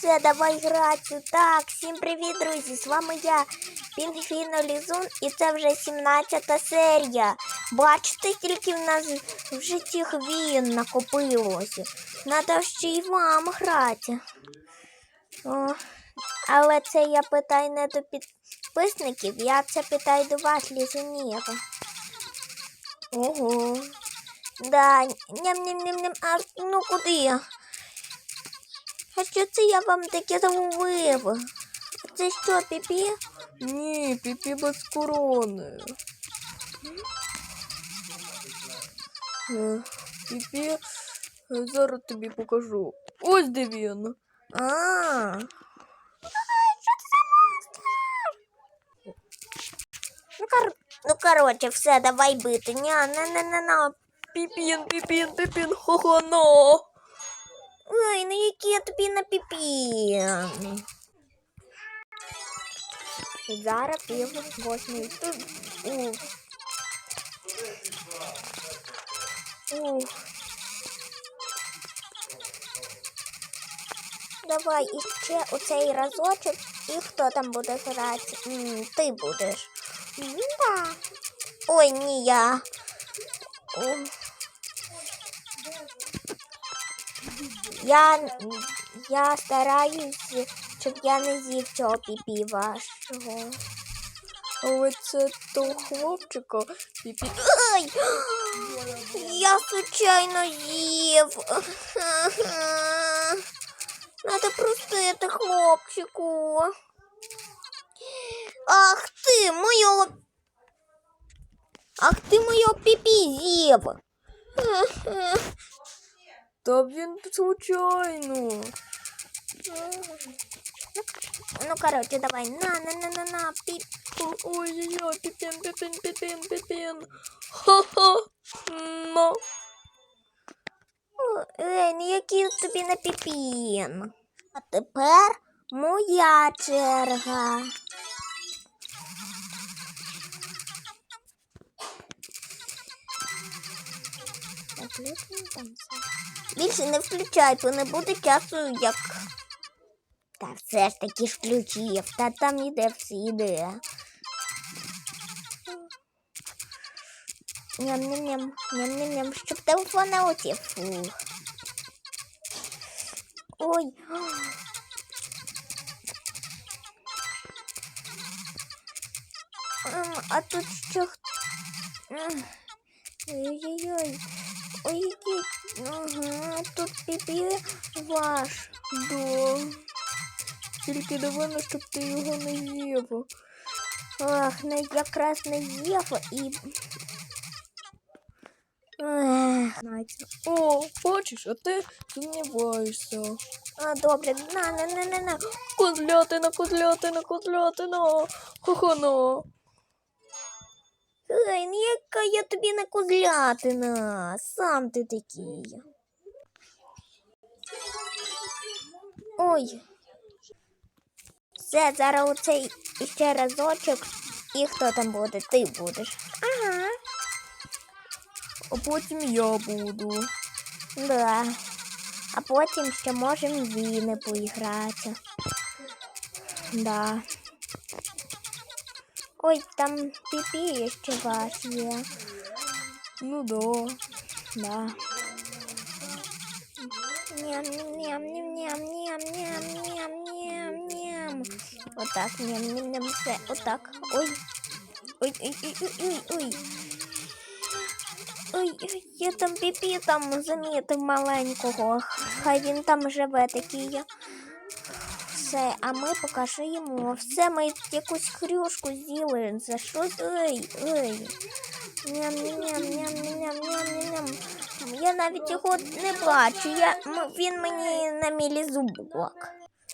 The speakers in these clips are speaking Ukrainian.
Все, давай грати. Так, всім привіт, друзі! З вами я, Пінгвіно Лізун, і це вже 17 серія. Бачите, скільки в нас в житті хвін накопилося. Надо ще й вам грати. О, але це я питаю не до підписників, я це питаю до вас, лізунів. Ого. Да, ням-ням-ням-ням, а ну куди? А що це я вам таке замовив? Це що, піпі? Ні, піпі без корони. Піпі, зараз тобі покажу. Ось де він. А. Ну, кор... ну, короче, все, давай бити. Ня, на на на на Піпін, піпін, піпін, хохоно. Ой, ну які я тобі на піпі. Зараз пів восьмий. У. У. Давай іще оцей разочок, і хто там буде грати? М, Ти будеш. М. Ой, ні я. О. Я, я стараюсь, щоб я не з'їв цього піпі вашого. Але це того хлопчика. Піпі. Ай! Я случайно з'їв. Надо простити хлопчику. Ах ти, моє. Ах ти моє піпі з'їв. Та він случайно. Ну, короче, давай. На, на, на, на, на, піп. Ой-ой-ой, піпін, піпін, піпін, піпін. Ха-ха. Ну. Ей, ну які тобі на піпін. А тепер моя черга. Так, лишнім там все. Більше не включай, бо не буде часу, як. Та все ж таки ж включив, та там іде все іде. Ням-ням-ням, ням-ням-ням, щоб телефон не утів. Фух. Ой. А тут що? Ой-ой-ой. Ой. Ага, тут піпі ваш. Да. Тільки дивно, щоб ти його не їв. Ах, не якраз не їв і. Ех, знаєте. О, бачиш, а ти сумніваєшся. А, добре, на, на, на, на, на. Козлятина, козлятина, козлятина. Хохоно. Ой, ну яка я тобі не козлятина. Сам ти такий. Ой. Все, зараз оцей іще разочок. І хто там буде? Ти будеш. Ага. А потім я буду. Да. А потім ще можемо війни поіграти. Да. Ой, там піпі ще ваш є. Ну да. Да. Ням, ням, ням, ням, ням, ням, ням, ням, ням. Отак, ням, ням, ням, все, отак. Ой. Ой, ой, я там піпі там замітив маленького. Хай він там живе такий. Все, а ми покажемо. Все, ми якусь хрюшку з'їли. За щось. Ой, ой. Ням, ням, ням, ням, ням, ням. Я навіть його не бачу. Я, він мені на мілі зубок.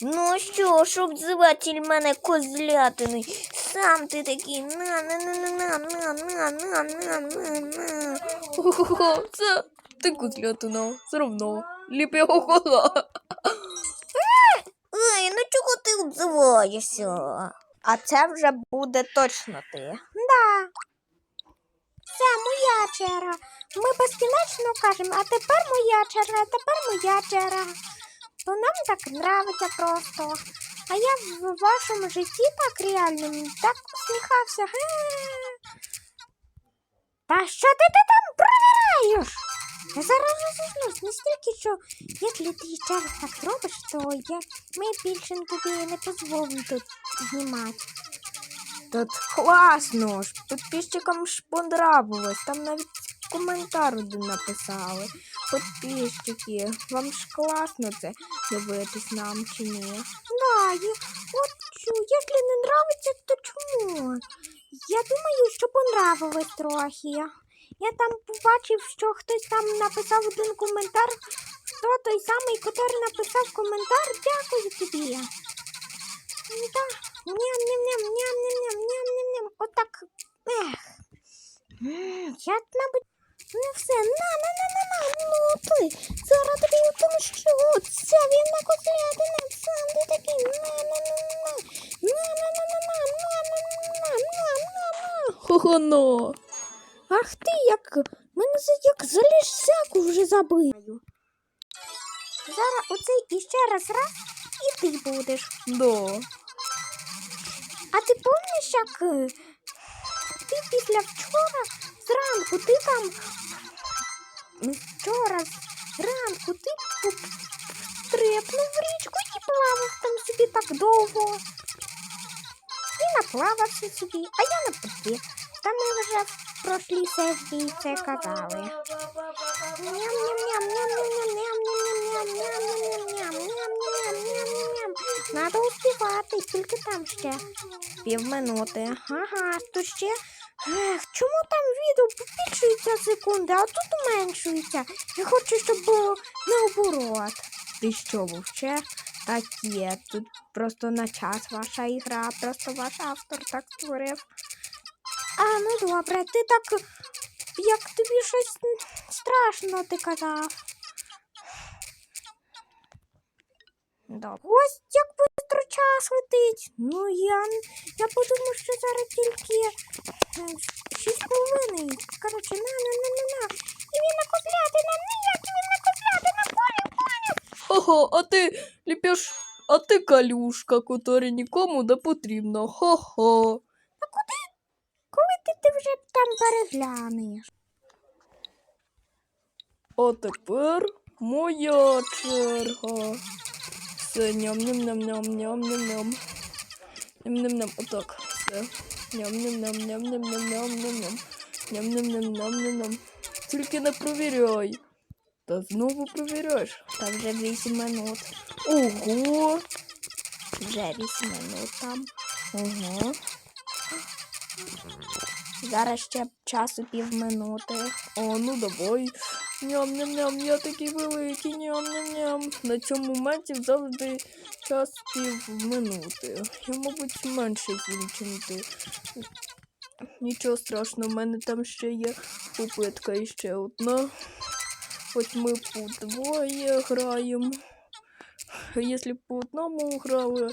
Ну що ж, обзиватель мене козлятини. Сам ти такий на на на на на на на на на на на Хо-хо-хо, це ти козлятина. Все равно. Ліпі хохола. Ой, ну чого? А це вже буде точно ти. Да. Це моя черга. Ми безкінечно кажемо, а тепер моя черга, а тепер моя черга. бо нам так нравиться просто. А я в вашому житті так реально так усміхався. Та що ти, ти там провіраєш? Я зараз розізлюсь настільки, що якщо ти ще раз так зробиш, то я, ми більше тобі не дозволимо тут знімати. Тут класно ж. Підписчикам ж понравилось. Там навіть коментар один написали. Підписчики, вам ж класно це дивитись нам чи ні? Да, і от якщо не нравиться, то чому? Я думаю, що понравилось трохи. Я там побачив, що хтось там написав один коментар. Хто той самий, який написав коментар, дякую тобі. Да. Ням-ням-ням, ням-ням-ням, ням-ням-ням. Отак. Ех. Я, мабуть, ну все, на, на, на, на, на, ну ти. Зараз тобі отомщу. Це він на котлетина, сам ти такий. На, на, на, на, на, на, на, на, на, на, на, на, на, на, на. Хо-хо-но. Ах ти, як мене за як залізяку вже забив. Зараз оцей іще раз раз і ти будеш. Да. А ти пам'ятаєш, як е, ти після вчора зранку ти там вчора зранку ти стрибнув в річку і плавав там собі так довго. І наплавався собі, а я на воді. Та ми вже про плісяки це казали. Надо успівати, тільки там ще півминути. Ага, то ще. Ех, Чому там відео побільшується секунди, а тут меншується? Я хочу, щоб було наоборот. Ти що вовче? Так є, тут просто на час ваша ігра, просто ваш автор так створив. А, ну добре, ти так, як тобі щось страшно, ти казав. Добре. Ось як швидко час летить. Ну я, я подумав, що зараз тільки е, шість половини. Коротше, на, на, на, на, на. І він на котлятина, ніяк він на котлятина, поняв, поняв. Ого, а ти ліпеш, а ти калюшка, котра нікому не потрібна. Хо-хо. Ти, вже там переглянеш? А тепер моя черга. Все, ням-ням-ням-ням-ням-ням-ням. Ням-ням-ням, отак, все. Ням-ням-ням-ням-ням-ням-ням-ням. Ням-ням-ням-ням-ням-ням. Тільки не провіряй. Та знову провіряєш. Та вже вісім минут. Ого. Вже вісім минут там. Ага. Зараз ще часу півминути. А ну давай. Ням-ням-ням, я такий великий, ням-ням-ням. На цьому моменті завжди час пів минути. Я, мабуть, менше з'їм, ти. Нічого страшного, в мене там ще є попитка і ще одна. Ось ми по двоє граємо. Якщо по одному грали,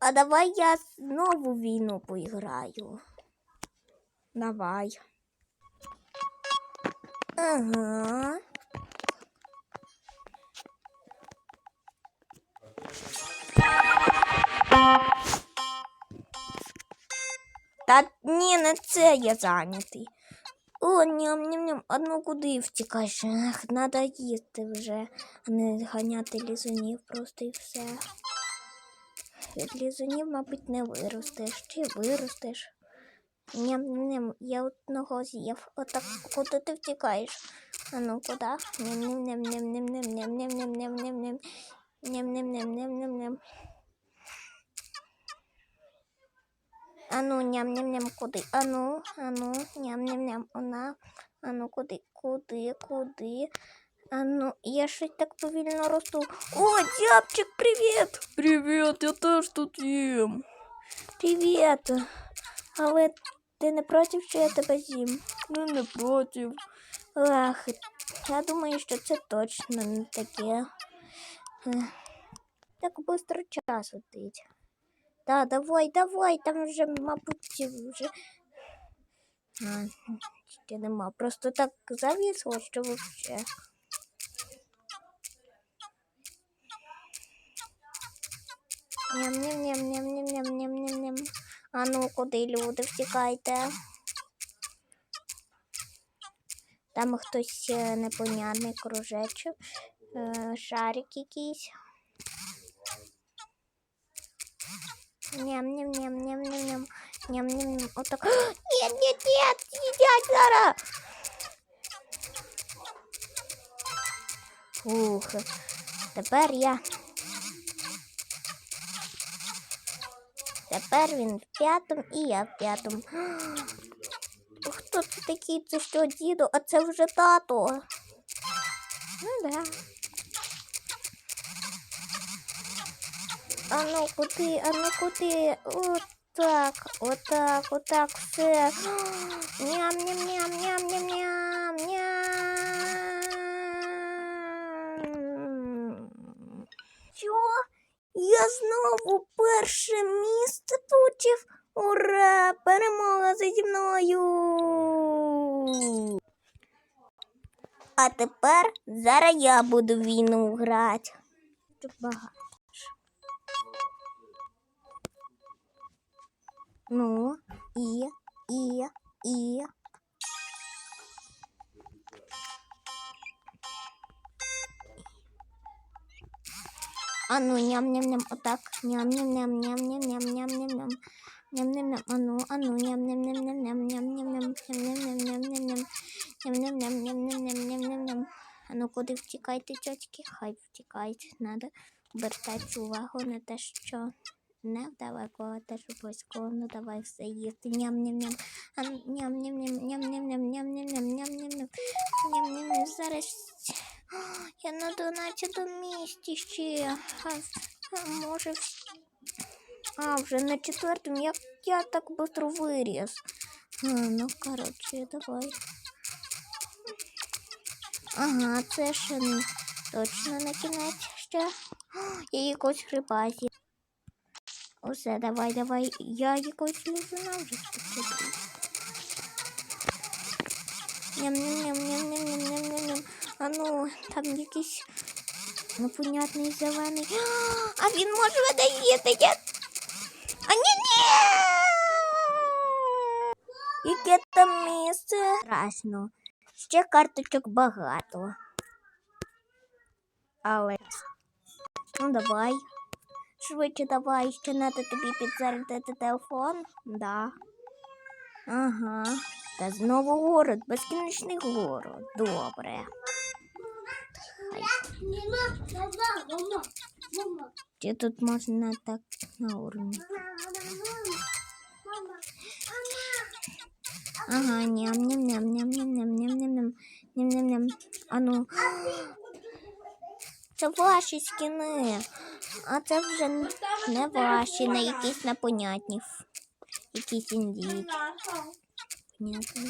А давай я знову війну поіграю. Давай. Ага. Та ні, не це я зайнятий. О, ням-ням-ням, а ну куди втікаєш? Ах, надо їсти вже, а не ганяти лізунів просто і все. Лізунів, мабуть, не виростеш. Чи виростеш? Ням-ням, я одного з'їв. Отак, куди ти втікаєш? А ну куди? Ням-ням-ням-ням-ням-ням-ням-ням-ням-ням. Ням-ням-ням-ням-ням-ням. Ану, ням-ням-ням, куди? Ану, ану, ням-ням-ням, вона. Ану, куди, куди, куди? Ану, я щось так повільно росту. О, дябчик, привіт! Привіт, я теж тут їм. Привіт! Але ти не проти, що я тебе з'їм? Ну не проти. Ах, я думаю, що це точно не таке. Ех, Так швидко час летить. Да, давай, давай, там вже, мабуть, вже. А, ще нема. Просто так завісло, що вообще. Ням-ням-ням-ням-ням-ням-ням-ням. А ну, куди люди втікайте? Там хтось е, непонятний кружечок, е, шарик якийсь. Ням-ням-ням-ням-ням-ням. Ням-ням-ням. Отак. Нет, нет, нет, їдять зараз. Фух. Тепер я. Тепер він в п'ятому і я в п'ятому. Хто це такий? Це що, діду? А це вже тато. Ну да. А ну куди, а ну куди? Отак, отак, отак, все. Ням-ням-ням-ням-ням-ням. Що? Я знову перше місце получив. Ура! Перемога заді мною. А тепер зараз я буду війну грати. Тут багато. Ну, і, і, і. А ну, ням-ням-ням, отак. Ням-ням-ням-ням-ням-ням-ням-ням. Ням-ням-ням, а ну, а ну, ням-ням-ням-ням-ням-ням-ням-ням, ням-ням-ням-ням-ням. Ням-ням-ням-ням-ням-ням-ням-ням. А ну куди втікайте, тьотки? Хай втікайте. Надо обертати увагу на те, що не далеко, теж обов'язково, ну давай все їсти. Ням-ням-ням. А ну, ням-ням-ням, ням-ням-ням, ням-ням-ням, ням-ням-ням. Ням-ням-ням. Зараз я на 12 місці ще. А, а може, в- а, вже на четвертому. Як я так швидко виріс. А, ну, коротше, давай. Ага, це ще не точно на кінець ще. О, Я якось гриба з'їв. Усе, давай, давай. Я якось лізуна вже спочатку. Ням-ням-ням-ням-ням-ням-ням-ням. А ну, там якийсь непонятний зелений. А він може мене їсти. Я... А ні, ні! Яке там місце? Страшно. Ще карточок багато. Але. Ну давай. Швидше давай, ще треба тобі підзарядити телефон. Да. Ага. Та знову город, безкінечний город. Добре. Чи тут можна так на уровні? Ага, ням ням ням ням ням ням ням ням ням ням ням ням А ну. Це ваші скини. А це вже не ваші, не якісь непонятні. Якісь індійці. Понятно.